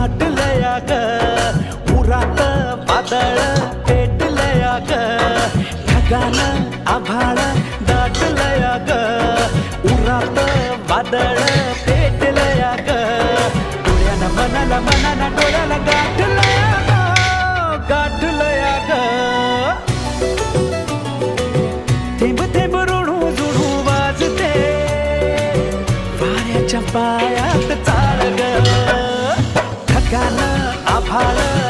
दाटलया ग उरात पातळ पेटलया ग ढगान आभाळ दाटलया ग उरात वादळ पेटलया ग डोळ्याला मनाला मनाला डोळ्याला गाठलया ग गाठलया ग थेंब थेंब रोडू जुडू वाजते वाऱ्याच्या पायात चाळ ग 怕了